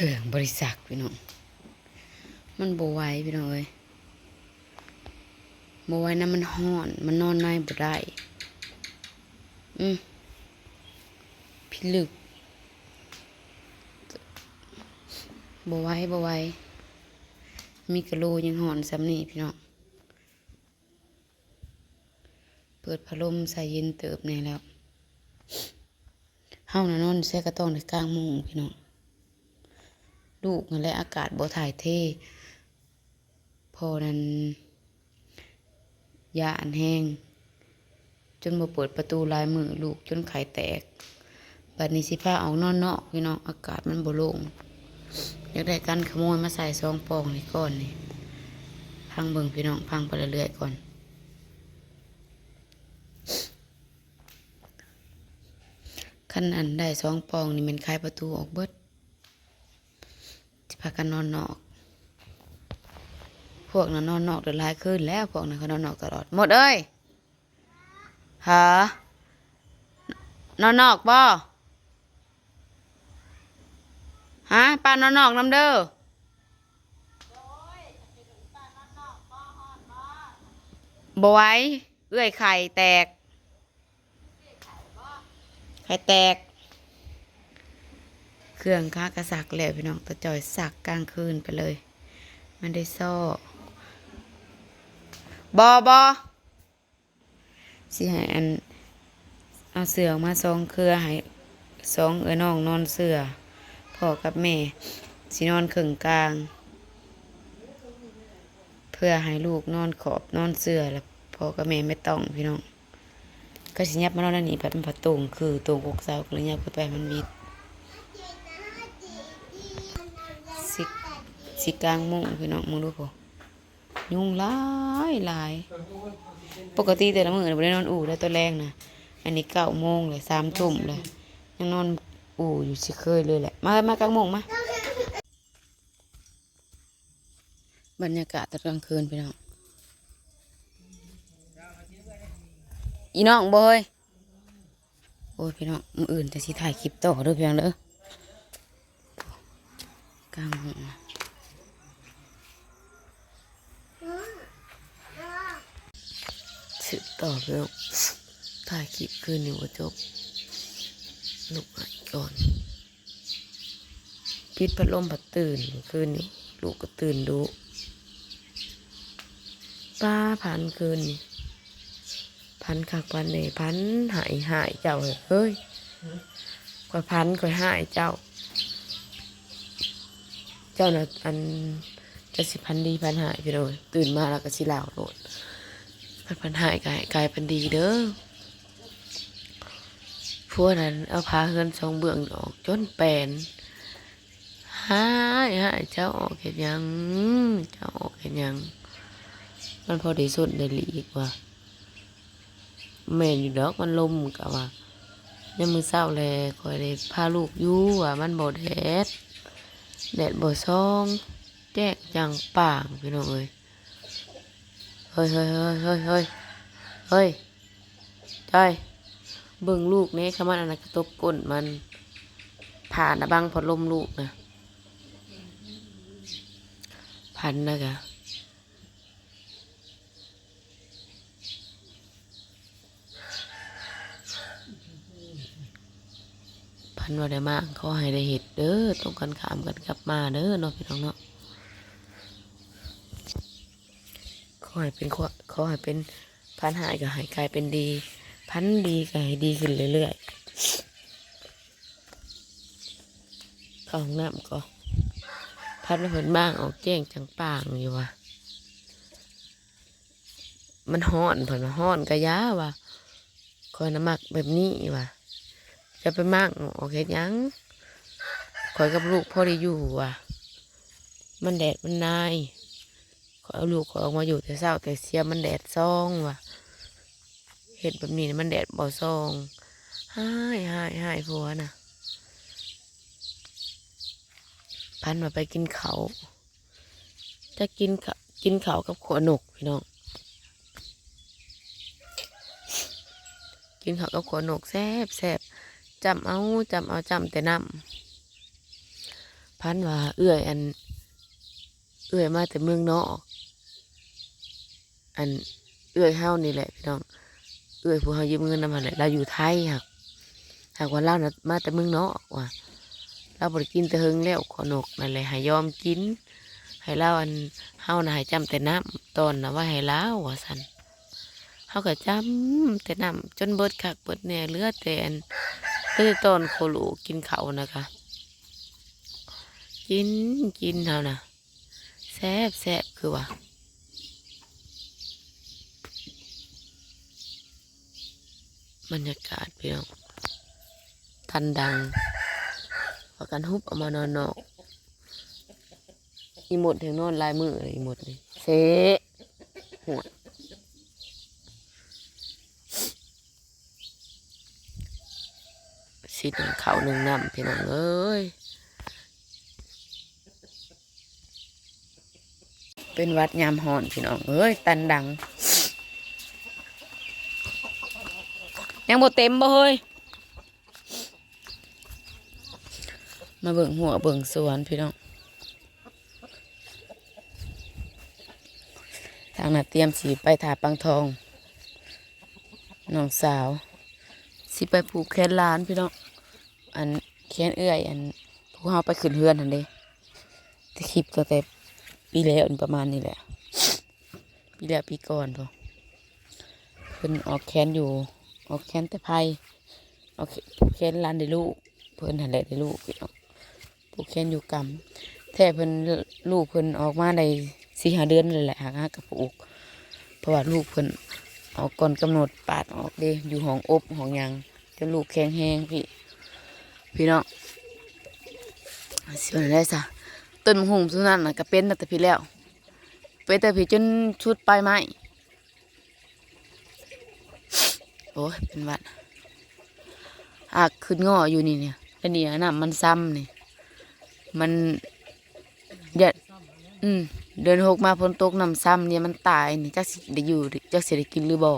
เครื่องบริษัทพี่น้องมันบไหวพี่น้องเอ้ยบไหวนะมันห้อน มันนอนในบ่ได้อืมพิลึกบไหวบไหวมีกระโหลยังห่อนซ้ำนี่พี่น้องเปิดพัดลมใส่เย็นเติบในแล้วเฮานะนอนแซ่กระต้องในกลางมุงพี่น้อง ลูกนั่นแหละอากาศบ่ถ่ายเทพอนั้นยาอันแห้ง จนบ่เปิดประตูลายมือลูกจนไข่แตกบัดนี้สิพาออกนอนเนอกพี่น้องอากาศมันบ่โล่งอยากได้กันขโมยมาใส่ซองปองนี่ก่อนนี่พังเบิ่งพี่น้องพังไปเรื่อยๆก่อนขั้นอันได้สองปองนี่มันคลายประตูออกเบิด พากันนอนนอก พวกนั้นนอนนอกเดือดร้ายขึ้นแล้วพวกนั้นเขานอนนอกตลอด หมดเอ้ยหานอนนอกบ่ฮะป้านอนนอกน้ำเด้อบ่ไว้เอื้อยไข่แตก ไข่แตก รื่องค้ากระสักแล้วพี่น้องตะจอยสักกลางคืนไปเลย มันได้ซ่อบอบอสิให้อันเอาเสือมาซองเครือให้สองเออน้องนอนเสือพ่อกับแม่สินอนขึงกลาง เพื่อให้ลูกนอนขอบนอนเสือแล้วพ่อกับแม่ไม่ต้องพี่น้องก็สิยับมานอนนั่นนี่แบบมันผัดตุงคือตุงกกเสาก็เลยยับขึ้นไปมันวิด สิกลางมุ้งพี่น้องมึงดูพอยุ่งหลายหลาย ปกติแต่ละมื้อเราไม่ได้นอนอู่ได้ตัวแรงนะอันนี้เก้าโมงเลยสามทุ่มเลยยังนอนอู่อยู่สิเคยเลยแหละ มามากลางโมงมาบรรยากาศตอนกลางคืนพี่น้องอีน้องบอยโอ้ยพี่น้องมืออื่นแต่สิถ่ายคลิปต่อเด้อพี่น้องเด้อกลางหัว สิต่อเร็วถ่ายคลิปคืนนี้ว่าจบลูกหายก่อนปิดพัดลมผัดตื่นคืนนี้ลูกก็ตื่นดูป้าผ่านคืนนี้พันคักพันเลยพันหายหายเจ้าเฮ้ยกว่าพันกว่าหายเจ้า เจ้าน่ะอันจะสิพันดีพันหายไปเลยตื่นมาแล้วก็สิลาวโลด พันพันหายกายกายเป็นดีเด้อพวกนั้นเอาพาเฮือนสองเบื้องออกจนแปนหายหายเจ้าออกเห็นยังเจ้าออกเห็นยัง มันพอด้สุดได้ลีกว่าแม่นอยู่ดอกมันลมกะว่ายังมือเศร้าแลยคอยได้พาลูกอยู่ว่ามันบ่แดดแดดบ่ซอง แจ้งจังป่างพี่น้องเอ้ย ฮ้ยเฮ้ยเฮ้ยเฮ้ยเฮ้ยเฮ้ยจอยเบิ่งลูกนี่ขมันอันนั้นกระตบก้นมัน ผ่านนะบังพอลมลูกนะพันนะกะพันว่าได้มากขอให้ได้เห็ดเด้อต้องกันขามกันกลับมาเด้อเนาะพี่น้องเนาะขอ ให้เป็นขอขอให้เป็นพันหายก็ให้กลายเป็นดี พันดีก็ให้ดีขึ้นเรื่อยๆเข้าห้องน้ำก็พันมาเพิ่นบ้างออกแจ้งจังป่างอยู่ว่ะมันห้อนเพิ่นว่าห้อนกระยาว่ะคอยน้ำมักแบบนี้ว่ะจะไปมากโอเคยังคอยกับลูกพ่อได้อยู่ว่ะมันแดดมันนาย ขอเอาลูกขอยออกมาอยู่แต่เศร้าแต่เสียมันแดดซองว่ะเห็ดแบบนี้มันแดดบ่ซองหายหายหายผัวน่ะ พันมาไปกินเขา จะกินข้ากินเขากับขวหนกพี่น้อง กินเขากับขวหนกแซ่บแซ่บจำเอาจำเอาจำแต่น้พันว่าเอื้อยอัน เอื้อยมาแต่เมืองนอก อันเอื้อยเฮานี่แหละพี่น้องเอื้อยผู้เฮายืมเงินนำมาแหละเราอยู่ไทยหักหากว่าเรานะมาแต่เมืองนอกว่ะเราบ่ได้กินแต่เฮิงแล้วขอนกนั่นแหละให้ยอมกิน ให้เราอันเฮานะให้จำแต่น้ำตอนนะว่าให้ลาวว่าซั่นเฮาก็จำแต่น้ำจนเบิดคักเบิดแน่เหลือแต่อันเลือแต่ตอนโคลูกินเขานะคะกินกินเท่านะแซ่บแซ่บคือว่า บรรยากาศพี่น้องทันดังพากันฮุบเอามานอนนอกอีหมดถึงนอนลายมือเลยอีหมดนี่เซะหัวสิหนึ่งเขาหนึ่งน้ำพี่น้องเอ้ยเป็นวัดยามหอนพี่น้องเอ้ยตันดัง ยังบ่เต็มบ่เฮ้ยมาเบิ่งหัวเบิ่งสวนพี่น้องทางน่ะเตรียมสีไปถาปังทองน้องสาว สิไปผูกแขนหลานพี่น้องอันแขนเอื้อยอันผู้เฮาไปขึ้นเฮือนหันเด้ที่คลิปก็แต่ปีแล้วอันประมาณนี้แหละปีแล้วปีก่อนพอเพิ่นออกแขนอยู่ ออกแขนแต่ไพ่ออกแขนลานได้ลูก เพิ่นหันแหละได้ลูกพี่น้องผูกแขนอยู่กำแท้เพิ่นลูกเพิ่นออกมาได้สี่ห้าเดือนเลยแหละหากกับผูกเพราะว่าลูกเพิ่นออกก่อนกำหนดปาดออกเด้อยู่ห้องอบห้องยังจนลูกแข็งแห้งพี่ พี่น้องสิวันได้ซะต้นมะฮุ่มสุนันน่ะก็เป็นแต่พี่แล้วเป็นแต่พี่จนชุดปลายไม้โอ้ยเป็นวัดอากขึ้นงออยู่นี่เนี่ยอันนี้น่ะมันซ้ำนี่มันเด็ดอืมเดินหกมาฝนตกน้ำซ้ำเนี่ยมันตายนี่จักสิได้อยู่จักสิได้กินหรือบ่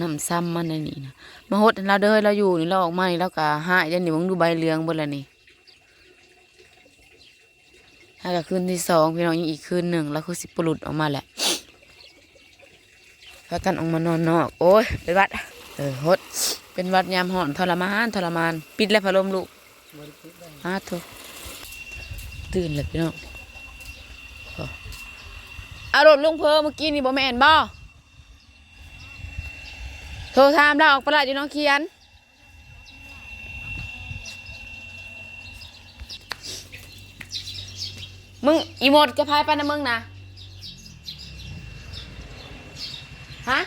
น้ำซ้ำมันอันนี่นะมาหดเราเด้อเราอยู่นี่เราออกมานี่เราก็หายเดี๋ยวนี้มึงดูใบเหลืองบนละนี่ถ้าก็คืนที่สองพี่น้องยังอีกคืนหนึ่งแล้วคือสิบปลุดออกมาแหละ พากันออกมานอนนอกโอ้ยเป็นวัด เออหดเป็นวัดยามห่อนทรมานทรมาน ปิดแล้วพัดลมลูกอ้าทุตื่นเลยพี่น้องอารมณ์ลุงเพอเมื่อกี้นี่บ่แม่นบ่โทรถามเราออกประหลาดอยู่น้องเคียนมึงอีหมดจะพายไปนะมึงนะ ฮะ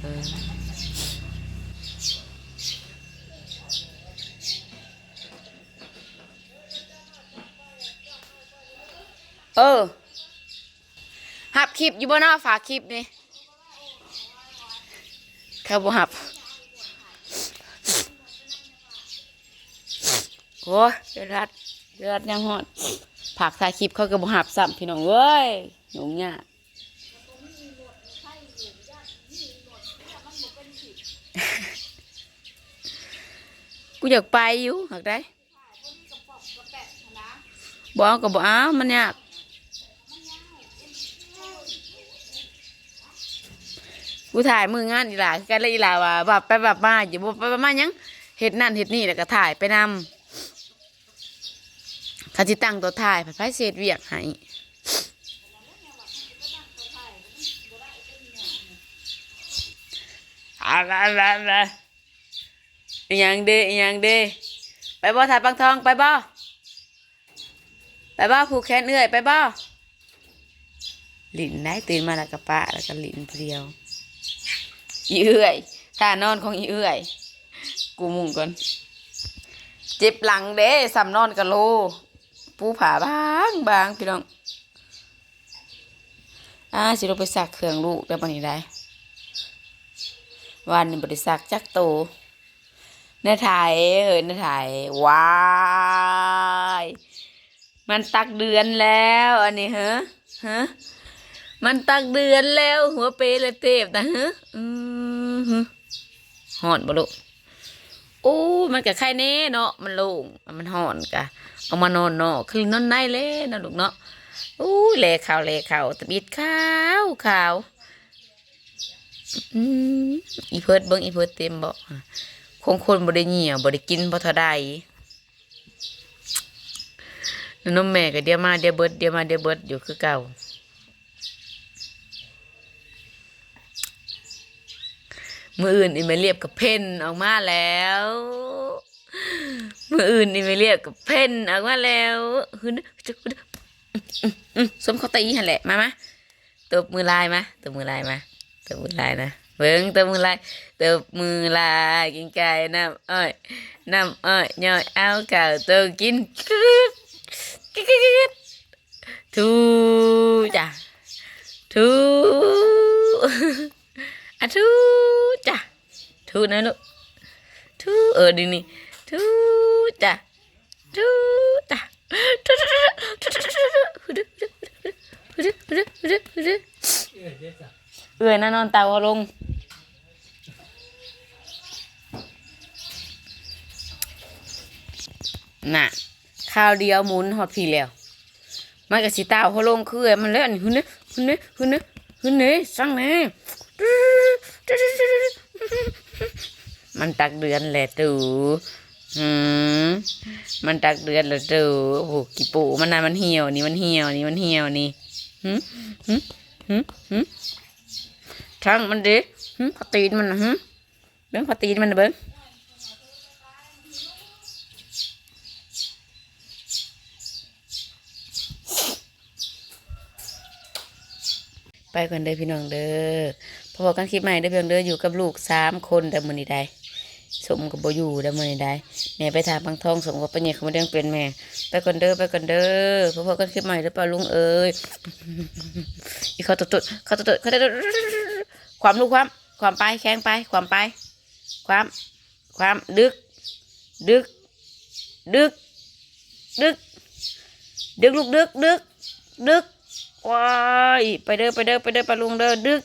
เออเออหับคลิปอยู่บนหน้าฝากคลิปนี่เขาบ่หับโอ้ยเดือดรัดเดือดรัดยังหอดผักถ่ายคลิปเขาก็บ่หับซ้ำพี่น้องเว้ยหนุ่มยาก กูอยากไปอยู่หักได้บเอาก็บเอามันยากกูถ่ายมืองานอีหลาคือกันเลยอีหลาว่าแบบไปแบบมาอย่าบ่ไปแบบมายังเห็ดนั่นเห็ดนี่แล้วก็ถ่ายไปนำถ้าจิตั้งตัวถ่ายผัดไผ่เศษเวียกให้ อะไรอะไรอะอย่างเดอย่างเดไปบ่ถ่ายปังทองไปบ่ไปบ้าผูกแขนเอื้อยไปบ้าหลินได้ตื่นมาแล้วก็ปะแล้วก็หลินเพรียวอีเอื้อยท่านอนของอีเอื้อย กูมุ่งก่อนเจ็บหลังเด้สำนอนกะโลปูผาบางบางพี่น้องอ่าสิเราไปสักเครื่องลูกได้ปะนี่ได้ วันนี้บริสักจักโตในถ่ายเอ้ยในถ่ายว้ายมันตักเดือนแล้วอันนี้ฮะฮะมันตักเดือนแล้ว หัวเปรย์เลยเทพนะฮะอือฮึหอนบ่ลูกโอ้มันก็ไข่แน่เนาะมันล่งมันหอนกะเอามานอนเนาะคือนอนในเลยนะลูกเนาะอู้แลขาวแลขาวตะบิดข่าวข่าว อีเพิดเบิ่งอีเพิดเต็มบ่คงคนบ่ได้เหี่ยวบ่ได้กินบ่เท่าใดแล้วนมแม่ก็เดี๋ยวมาเดี๋ยวเบิดเดี๋ยวมาเดี๋ยวเบิดอยู่คือเก่ามืออื่นอีเมเรียบกับเพนออกมาแล้ว มืออื่นอีเมเรียบกับเพนออกมาแล้วฮึนอืมสมเขาตีหันแหละมามาตบมือลายมาตบมือลายมา ตบมือลายนะเบิ้งตบมือลายตบมือลายกินไก่น้ำอ้อยน้ำอ้อยย่อยเอาเก่าตัวกินกึ๊ดกึ๊ดกึ๊ดกึ๊ดทูจ้ะทูอะทูจ้ะทูนะลูกทูเออดีนี่ทูจ้ะทูจ้ะทูทูทูทูทูทูฮูดูฮูดูฮูดูฮูดูฮูดู เอื้อยนะนอนเตาเอาลง น่ะข้าวเดียวหมุนหอดพี่แล้วมันก็สิตาเขาลงคือเอ้มันแล้วนี่หุ่นนี่หุ่นนี่หุ่นนี่หุ่นนี่สั่งนี่มันตักเดือนแหละตูอืมมันตักเดือนแหละตูโอ้โหกี่ปูมันน่ะมันเหี่ยวนี่มันเหี่ยวนี่มันเหี่ยวนี่หืมหืมหืมหืม ช่างมันดิหืมพอตีนมันนะหืมเบิ้งพอตีนมันนะเบิ้งไปก่อนเด้อพี่น้องเด้อพอๆกันคลิปใหม่เด้อพี่น้องเด้ออยู่กับลูกสามคนแต่มือนี้ได้สมกับโบอยู่แต่มือนี้ได้แม่ไปถามบางทองสมกับปัญญาเขาไมาเลี้ยงเป็นแม่ ไปก่อนเด้อไปก่อนเด้อพอๆกันคลิปใหม่เด้อป้าลุงเอ้ยอีเขาตุดๆเขาตุดเขาตุด ความลูกความความไปแข้งไปความไป ความความดึก ดึก ดึก ดึก ดึกลูกดึกดึก ดึกว้ายไปเด้อไปเด้อไปเด้อปลาลุงเด้อดึก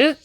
ดึก